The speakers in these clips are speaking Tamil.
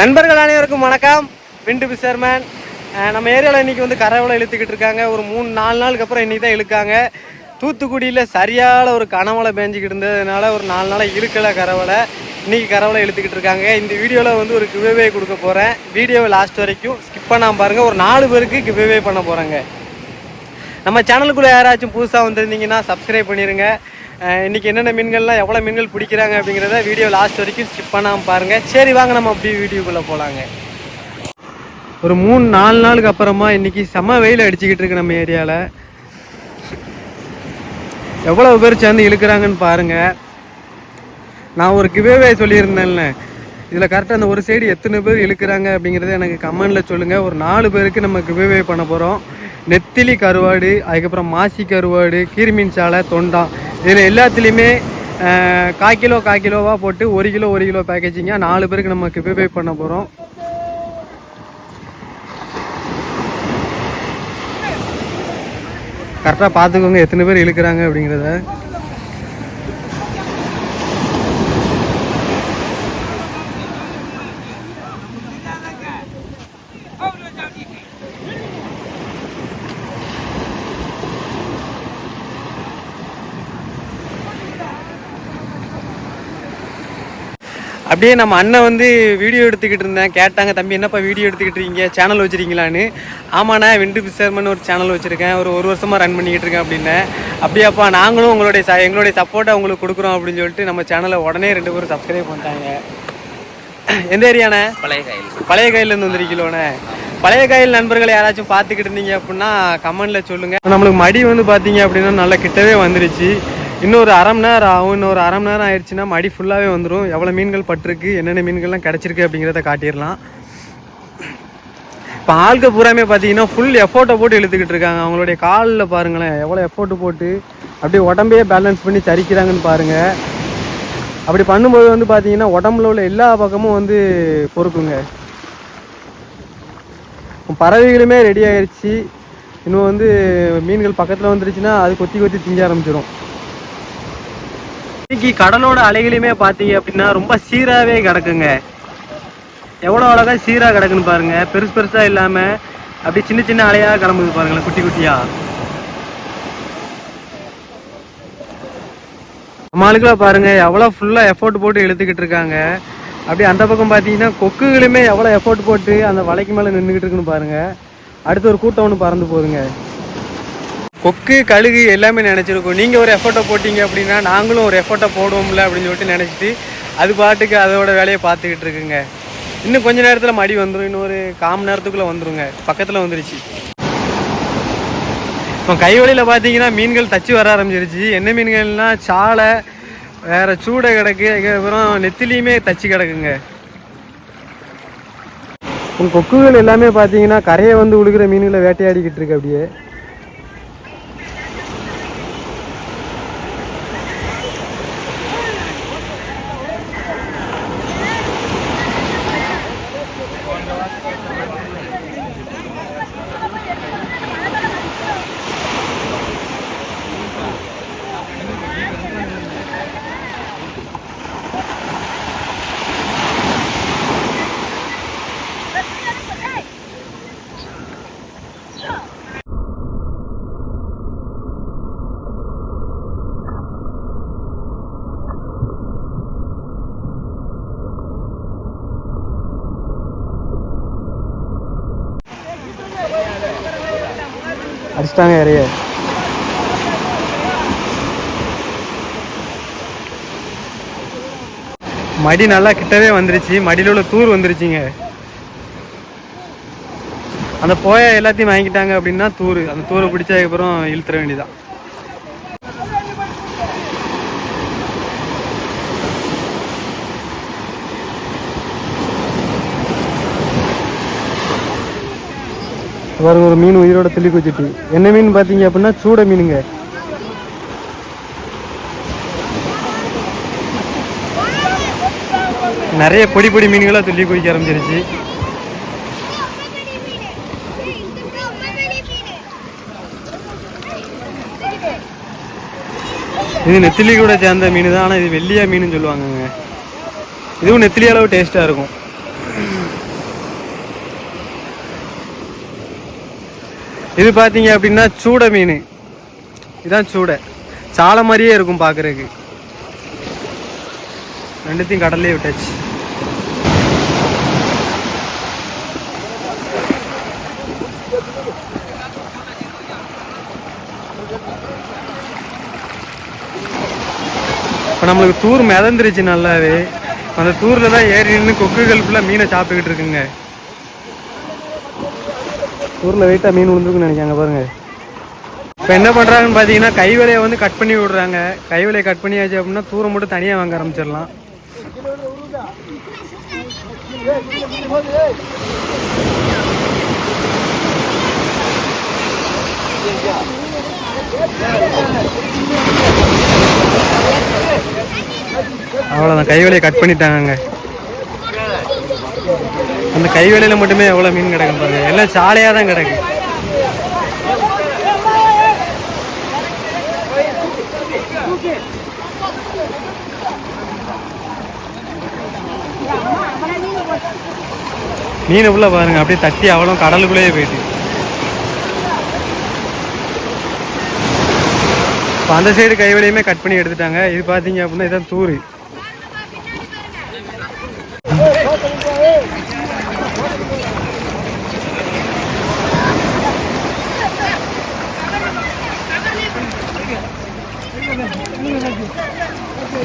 நண்பர்கள் அனைவருக்கும் வணக்கம். Wind fisherman. நம்ம ஏரியாவில் இன்றைக்கி வந்து கரவலை இழுத்துக்கிட்டு இருக்காங்க. ஒரு மூணு நாலு நாளுக்கு அப்புறம் இன்றைக்கி தான் இழுக்காங்க. தூத்துக்குடியில் சரியான ஒரு கனவலை பேஞ்சிக்கிட்டு இருந்ததுனால ஒரு நாலு நாளாக இழுக்கலை கரவலை இன்றைக்கி கரவலை இழுத்துக்கிட்டு இருக்காங்க. இந்த வீடியோவில் வந்து ஒரு கிவ்வே கொடுக்க போகிறேன் வீடியோவை லாஸ்ட் வரைக்கும் ஸ்கிப் பண்ணாமல் பாருங்கள் ஒரு நாலு பேருக்கு கிவ்வே பண்ண போகிறாங்க நம்ம சேனலுக்குள்ளே யாராச்சும் புதுசாக வந்திருந்தீங்கன்னா சப்ஸ்கிரைப் பண்ணிடுங்க இன்றைக்கி என்னென்ன மீன்கள்லாம் எவ்வளோ மீன்கள் பிடிக்கிறாங்க அப்படிங்கிறத வீடியோ லாஸ்ட் வரைக்கும் ஸ்கிப் பண்ணாமல் பாருங்கள் சரி வாங்க நம்ம அப்படியே வீடியோக்குள்ளே போகலாங்க ஒரு மூணு நாலு நாளுக்கு அப்புறமா இன்றைக்கி செம வெயில் அடிச்சுக்கிட்டு இருக்கு நம்ம ஏரியாவில் எவ்வளோ பேர் சேர்ந்து இழுக்கிறாங்கன்னு பாருங்கள் நான் ஒரு கிவேவே சொல்லியிருந்தேன்ல. இதில் கரெக்டாக அந்த ஒரு சைடு எத்தனை பேர் இழுக்கிறாங்க அப்படிங்கிறத எனக்கு கமெண்டில் சொல்லுங்கள் ஒரு நாலு பேருக்கு நம்ம கிவேவே பண்ண போகிறோம் நெத்திலி கருவாடு அதுக்கப்புறம் மாசி கருவாடு கீர்மீன் சாலை தொண்டான் இதில் எல்லாத்துலேயுமே கால் கிலோ கால் கிலோவாக போட்டு ஒரு கிலோ ஒரு கிலோ பேக்கேஜிங்காக நாலு பேருக்கு நம்ம கிஃபிஃபை பண்ண போகிறோம் கரெக்டாக பார்த்துக்கோங்க எத்தனை பேர் இழுக்கிறாங்க அப்படிங்கிறத. அப்படியே நம்ம அண்ணன் வந்து வீடியோ எடுத்துக்கிட்டு இருந்தேன். கேட்டாங்க தம்பி என்னப்பா வீடியோ எடுத்துக்கிட்டு இருக்கீங்க? சேனல் வச்சிருக்கீங்களான்னு? ஆமாண்ணா விண்டு பிசர்மன் ஒரு சேனல் வச்சுருக்கேன். ஒரு ஒரு வருஷமாக ரன் பண்ணிக்கிட்டு இருக்கேன் அப்படின்னேன் அப்படியாப்பா நாங்களும் உங்களுடைய ச எங்களுடைய சப்போர்ட்டை உங்களுக்கு கொடுக்குறோம் அப்படின்னு சொல்லிட்டு நம்ம சேனலை உடனே ரெண்டு பேரும் சப்ஸ்கிரைப் பண்ணிட்டாங்க. எந்த ஏரியாண்ணே பழைய காயில். பழைய காயிலேருந்து வந்திருக்கீங்களோண்ணே. பழைய காயில் நண்பர்கள் யாராச்சும் பார்த்துக்கிட்டு இருந்தீங்க அப்படின்னா கமெண்ட்ல சொல்லுங்க. நம்மளுக்கு மடி வந்து பார்த்தீங்க அப்படின்னா நல்லா கிட்டவே வந்துருச்சு. இன்னொரு அரை மணி நேரம் ஆகும் இன்னொரு அரை மணி நேரம் ஆயிடுச்சுன்னா மடி ஃபுல்லாகவே வந்துடும் எவ்வளோ மீன்கள் பட்டிருக்கு என்னென்ன மீன்கள்லாம் கிடச்சிருக்கு அப்படிங்கிறத காட்டிடலாம். இப்போ ஆளுக்கு பூராமே பார்த்தீங்கன்னா ஃபுல் எஃபோர்ட்டை போட்டு இழுத்துக்கிட்டு இருக்காங்க. அவங்களுடைய காலில் பாருங்களேன் எவ்வளோ எஃபோர்ட் போட்டு அப்படியே உடம்பையே பேலன்ஸ் பண்ணி சரிக்கிறாங்கன்னு பாருங்கள் அப்படி பண்ணும்போது வந்து பார்த்தீங்கன்னா உடம்புல உள்ள எல்லா பக்கமும் வந்து பொறுக்குங்க. பறவைகளுமே ரெடி ஆயிருச்சு. இன்னும் வந்து மீன்கள் பக்கத்தில் வந்துருச்சுன்னா அது கொத்தி கொத்தி திங்க ஆரம்பிச்சிடும் இன்னைக்கு கடலோட அலைகளையுமே பார்த்தீங்க அப்படின்னா ரொம்ப சீராகவே கிடக்குங்க. எவ்வளோ அழகா சீராக கிடக்குன்னு பாருங்கள் பெருசு பெருசாக இல்லாமல் அப்படி சின்ன சின்ன அலையாக கிளம்புது பாருங்களேன் குட்டி குட்டியாக நம்ம பாருங்கள் பாருங்க எவ்வளோ ஃபுல்லாக எஃபோர்ட் போட்டு இழுத்துக்கிட்டு இருக்காங்க. அப்படியே அந்த பக்கம் பார்த்தீங்கன்னா கொக்குகளுமே எவ்வளோ எஃபோர்ட் போட்டு அந்த வலைக்கு மேலே நின்றுக்கிட்டு இருக்குன்னு பாருங்கள் அடுத்து ஒரு கூட்டம் ஒன்று பறந்து போகுதுங்க. கொக்கு கழுகு எல்லாமே நினச்சிருக்கும். நீங்கள் ஒரு எஃபோர்ட்டை போட்டிங்க அப்படின்னா நாங்களும் ஒரு எஃபோர்ட்டை போடுவோம்ல அப்படின்னு சொல்லிட்டு நினச்சிட்டு அது பாட்டுக்கு அதோட வேலையை பார்த்துக்கிட்டு இருக்குங்க. இன்னும் கொஞ்ச நேரத்தில் மடி வந்துடும் இன்னும் ஒரு கால் மணி நேரத்துக்குள்ளே வந்துருங்க. பக்கத்தில் வந்துருச்சு. இப்போ கைவழியில் பார்த்தீங்கன்னா மீன்கள் தச்சு வர ஆரம்பிச்சிருச்சு. என்ன மீன்கள்னா சாலை வேறு சூடை கிடக்கு. அதுக்கப்புறம் நெத்திலையுமே தச்சு கிடக்குங்க. கொக்குகள் எல்லாமே பார்த்தீங்கன்னா கரையை வந்து உழுகிற மீன்களை வேட்டையாடிக்கிட்டு இருக்கு அப்படியே. அடிச்சிட்டாங்க யாரைய மடி நல்லா கிட்டவே வந்துருச்சு. மடியில் உள்ள தூர் வந்துருச்சுங்க. அந்த போய எல்லாத்தையும் வாங்கிட்டாங்க அப்படின்னா தூர். அந்த தூரை பிடிச்சதுக்கப்புறம் இழுத்துற வேண்டியதான் பாருங்க ஒரு மீன் உயிரோட துள்ளி குச்சிட்டு என்ன மீன் பார்த்தீங்க அப்படின்னா சூட மீனுங்க. நிறைய பொடி பொடி மீன்களாக துள்ளி குதிக்க ஆரம்பிச்சிருச்சு. இது நெத்திலி கூட சேர்ந்த மீன் தான் ஆனால் இது வெள்ளியா மீன் சொல்லுவாங்கங்க. இதுவும் நெத்திலி அளவு டேஸ்ட்டாக இருக்கும். இது பார்த்தீங்க அப்படின்னா சூடை மீன். இதுதான் சூடை. சாலை மாதிரியே இருக்கும் பார்க்குறதுக்கு ரெண்டுத்தையும் கடல்லே விட்டாச்சு. இப்போ நம்மளுக்கு தூர் மிதந்துருச்சு நல்லாவே. அந்த தூரில் தான் ஏறி நின்று கொக்குகள் ஃபுல்லாக மீனை சாப்பிட்டுக்கிட்டு இருக்குங்க. ஊரில் வெயிட்டாக மீன் விழுந்துருக்குன்னு நினைக்காங்க பாருங்கள் இப்போ என்ன பண்ணுறாங்கன்னு பார்த்தீங்கன்னா கைவலையை வந்து கட் பண்ணி விடுறாங்க. கைவலையை கட் பண்ணியாச்சு அப்படின்னா தூரம் மட்டும் தனியாக வாங்க ஆரம்பிச்சிடலாம். அவ்வளோதான் கைவலையை கட் பண்ணிட்டாங்க அந்த கை மட்டுமே எவ்வளோ மீன் கிடக்கும் பாருங்க. எல்லாம் சாலையாக தான் கிடக்கும் மீன் உள்ள பாருங்க. அப்படியே தட்டி அவ்வளோ கடலுக்குள்ளேயே போயிட்டு. இப்போ அந்த சைடு கைவலையுமே கட் பண்ணி எடுத்துட்டாங்க. இது பார்த்தீங்க அப்படின்னா இதான் தூரு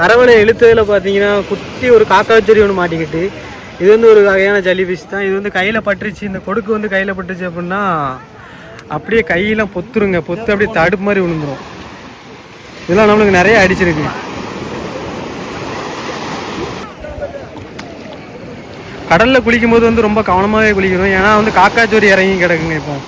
கரவனை இழுத்ததில் பார்த்தீங்கன்னா குட்டி ஒரு காக்காச்செடி ஒன்று மாட்டிக்கிட்டு இது வந்து ஒரு வகையான ஜல்லிஃபிஷ் தான். இது வந்து கையில் பட்டுருச்சு. இந்த கொடுக்கு வந்து கையில் பட்டுச்சு அப்படின்னா அப்படியே கையெல்லாம் பொத்துருங்க. பொத்து அப்படியே தடுப்பு மாதிரி விழுந்துரும். இதெல்லாம் நம்மளுக்கு நிறைய அடிச்சிருக்கு. கடலில் குளிக்கும் போது வந்து ரொம்ப கவனமாகவே குளிக்கணும். ஏன்னா வந்து காக்காச்சோரி இறங்கி கிடக்குங்க இப்போ.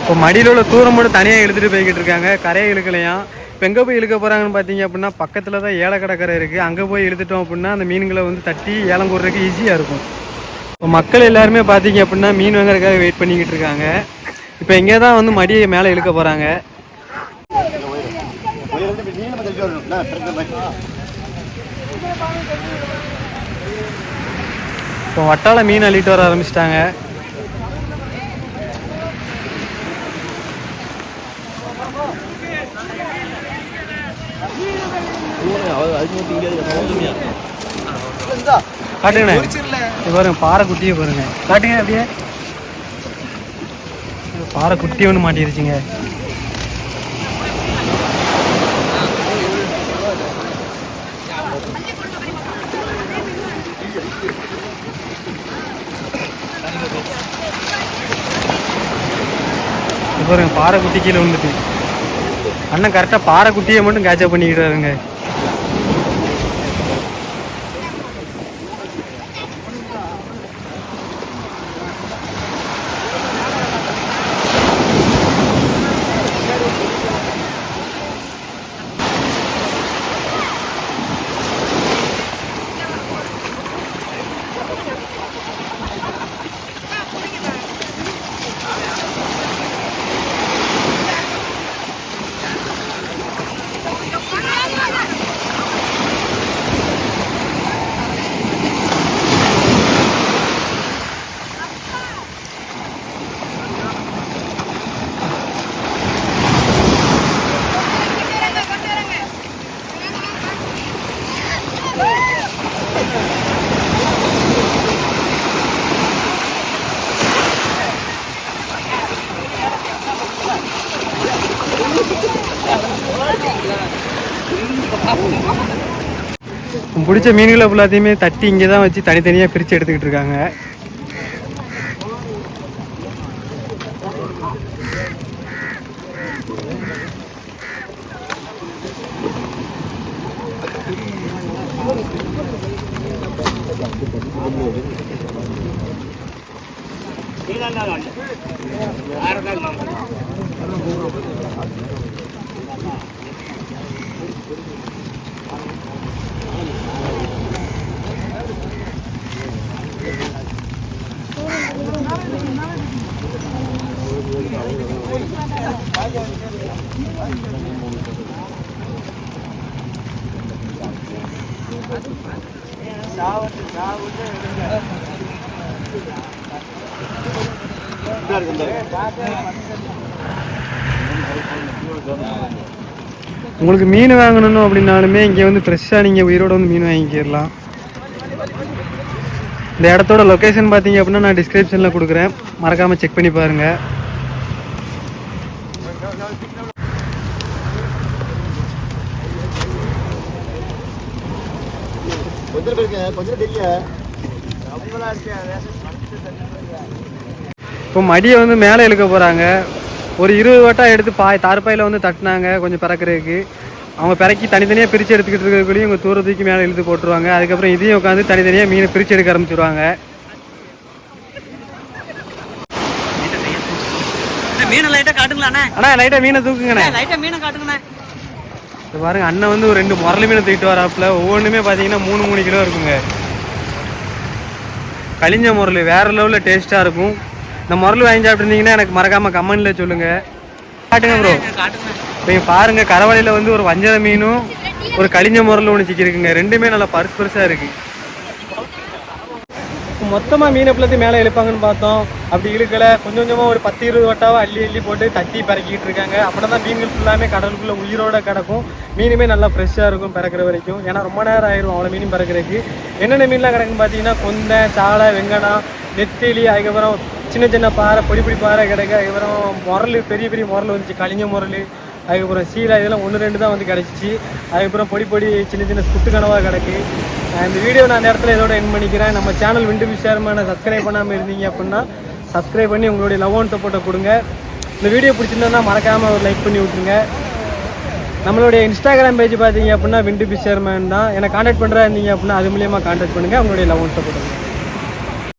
இப்போ மடியில் உள்ள தூரம் மட்டும் தனியாக இழுத்துட்டு போய்கிட்டு இருக்காங்க. கரையை இழுக்கலையாம். இப்போ எங்கே போய் இழுக்க போகிறாங்கன்னு பார்த்தீங்க அப்படின்னா பக்கத்தில் தான் ஏலக்கடற்கரை இருக்குது அங்கே போய் இழுத்துட்டோம் அப்படின்னா அந்த மீன்களை வந்து தட்டி ஏலம் கூடுறதுக்கு ஈஸியாக இருக்கும். இப்போ மக்கள் எல்லாருமே பார்த்தீங்க அப்படின்னா மீன் வாங்குறதுக்காக வெயிட் பண்ணிக்கிட்டு இருக்காங்க. இப்போ இங்கே தான் வந்து மடியை மேலே இழுக்க போகிறாங்க இப்போ வட்டால மீன் அள்ளிட்டு வர ஆரம்பிச்சிட்டாங்க. காட்டுங்கண்ணே. பாருங்க பாறை குட்டியே பாருங்க. காட்டுங்க அப்படியே. பாறை குட்டி ஒன்று மாட்டிருச்சுங்க. பாருங்க பாறை குட்டி கீழே வந்துட்டு அண்ணன் கரெக்டாக பாறை குட்டியை மட்டும் கேட்சப் பண்ணிக்கிட்டாருங்க பிடிச்ச மீன்களை எல்லாத்தையுமே தட்டி இங்கே தான் வச்சு தனித்தனியாக பிரித்து எடுத்துக்கிட்டு இருக்காங்க. உங்களுக்கு மீன் வாங்கணும் அப்படின்னாலுமே இங்கே வந்து ஃப்ரெஷ்ஷாக நீங்கள் உயிரோடு வந்து மீன் வாங்கிக்கிடலாம். இந்த இடத்தோட லொக்கேஷன் பார்த்தீங்க அப்படின்னா நான் டிஸ்கிரிப்ஷனில் கொடுக்குறேன். மறக்காமல் செக் பண்ணி பாருங்கள் கொஞ்சம் இப்போ மடியை வந்து மேலே இழுக்க போகிறாங்க ஒரு இருபது வட்டம் எடுத்து பாய் தார்பாயில் வந்து தட்டினாங்க கொஞ்சம் பிறக்கிறதுக்கு. அவங்க பிறக்கி தனித்தனியாக பிரித்து எடுத்துக்கிட்டு இருக்கிறதுக்குள்ளேயும் இவங்க தூர தூக்கி மேலே இழுத்து போட்டுருவாங்க. அதுக்கப்புறம் இதையும் உட்காந்து தனித்தனியாக மீனை பிரித்து எடுக்க ஆரம்பிச்சிருவாங்க. மீனை லைட்டா காட்டுங்களாண்ணே. அண்ணா லைட்டாக மீனை தூக்குங்கண்ணே. லைட்டா மீனை காட்டுங்கண்ணே. இது பாருங்க அண்ணன் வந்து ஒரு ரெண்டு முரளி மீன் தூக்கிட்டு வராப்புல. ஒவ்வொன்றுமே பார்த்தீங்கன்னா மூணு மூணு கிலோ இருக்குங்க. கழிஞ்ச முரல் வேற லெவலில் டேஸ்ட்டாக இருக்கும். இந்த முரல் வாங்கி சாப்பிட்ருந்தீங்கன்னா எனக்கு மறக்காமல் கமெண்ட்ல சொல்லுங்கள் காட்டுங்க ப்ரோ நீங்கள் பாருங்கள் பாருங்க கரவலையில் வந்து ஒரு வஞ்சர மீனும் ஒரு கழிஞ்ச முரல் ஒன்று சிக்கிருக்குங்க ரெண்டுமே நல்லா பருசு பருசாக இருக்கு. மொத்தமாக மீனை பிள்ளை மேலே இழுப்பாங்கன்னு பார்த்தோம். அப்படி இழுக்கல. கொஞ்சம் கொஞ்சமாக ஒரு பத்து இருபது வட்டாவை அள்ளி அள்ளி போட்டு தட்டி பறக்கிட்டு இருக்காங்க. அப்படின்னா தான் மீன்கள் ஃபுல்லாமே கடலுக்குள்ளே உயிரோட கிடக்கும். மீனுமே நல்லா ஃப்ரெஷ்ஷாக இருக்கும் பிறக்கிற வரைக்கும். ஏன்னா ரொம்ப நேரம் ஆயிரும் அவ்வளோ மீனும் பிறக்கிறதுக்கு. என்னென்ன மீன்லாம் கிடக்குன்னு பார்த்தீங்கன்னா கொந்தை சாலை வெங்கடம் நெத்திலி அதுக்கப்புறம் சின்ன சின்ன பாறை பொடி பொடி பாறை கிடக்கு. அதுக்கப்புறம் முரல் பெரிய பெரிய முரல் வந்துச்சு. கலிஞ்ச முரல் அதுக்கப்புறம் சீலை இதெல்லாம் ஒன்று ரெண்டு தான் வந்து கிடச்சிச்சு. அதுக்கப்புறம் பொடி பொடி சின்ன சின்ன குட்டு கனவாக கிடக்கு. இந்த வீடியோ நான் அந்த இடத்துல இதோட என் பண்ணிக்கிறேன். நம்ம சேனல் விண்டு விஷயமான சப்ஸ்கிரைப் பண்ணாமல் இருந்தீங்க அப்படின்னா சப்ஸ்கிரைப் பண்ணி உங்களுடைய லவ் அண்ட் சப்போர்ட்டை கொடுங்க. இந்த வீடியோ பிடிச்சிருந்தா மறக்காமல் ஒரு லைக் பண்ணி விட்ருங்க நம்மளுடைய இன்ஸ்டாகிராம் பேஜ் பார்த்தீங்க அப்படின்னா விண்டு பிஷர்மேன் தான். என்னை காண்டாக்ட் பண்ணுறா இருந்தீங்க அப்படின்னா அது மூலியமாக காண்டாக்ட் பண்ணுங்கள் உங்களுடைய லவ் அண்ட் சப்போர்ட்